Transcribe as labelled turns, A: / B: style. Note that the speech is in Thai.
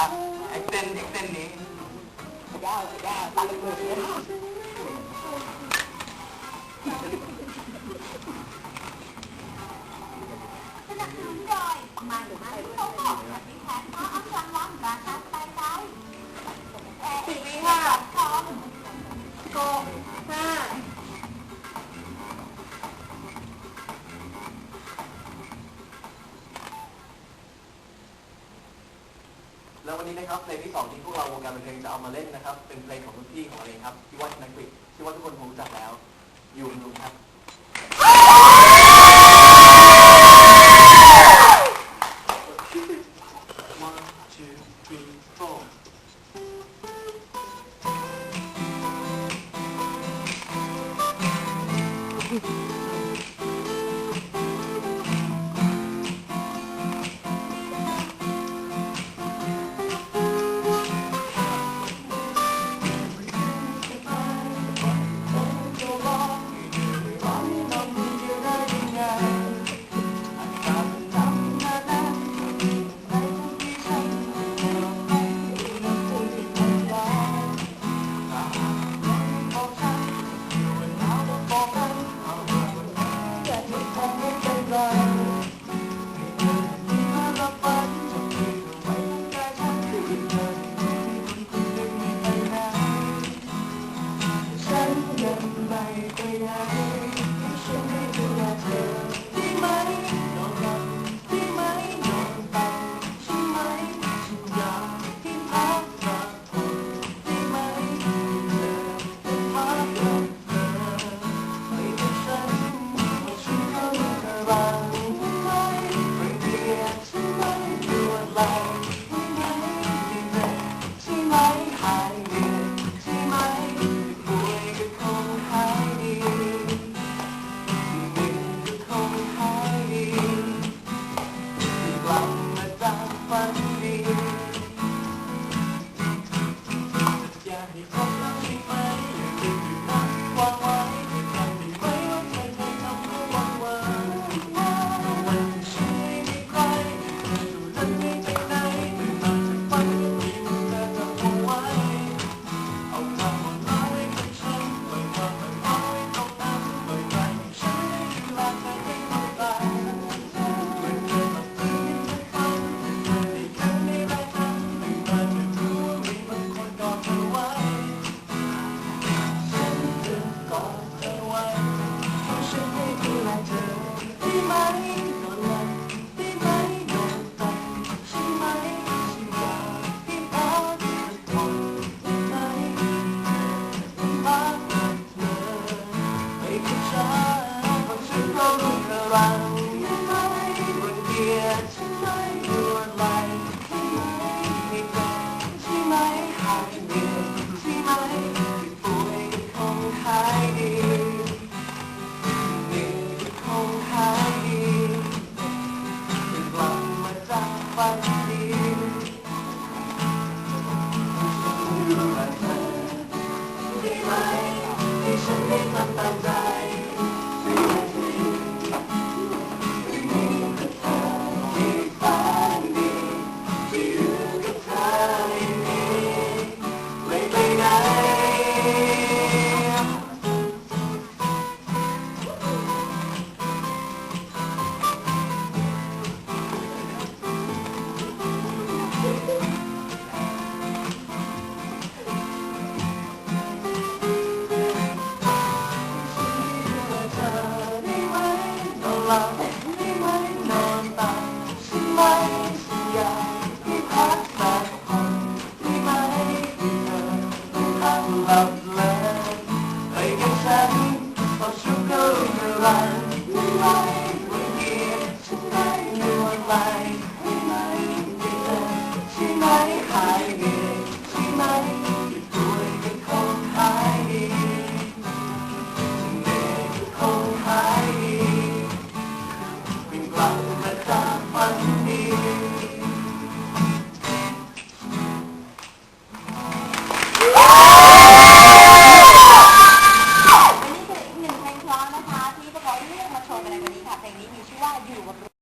A: ครับ
B: เอ็
A: แล้ววันนี้นะครับเพลงที่สองที่พวกเราวงการบันเทิงจะเอามาเล่นนะครับ เป็นเพลงของรุ่นพี่ของเราเองครับที่ว่านักฤษที่ว่าทุกคนคงรู้จักแล้ว อยู่
C: Thank you. รังรังเกียจใช่ไหมลวนลามมีแฟใช่ไหมหายเหนื่อยใช่ไหมที่ป่วยคงหายดีเหนื่อยคงหายดีจะกลับมาจากฝันดีได้ไหมที่ฉันได้ทำตามใจ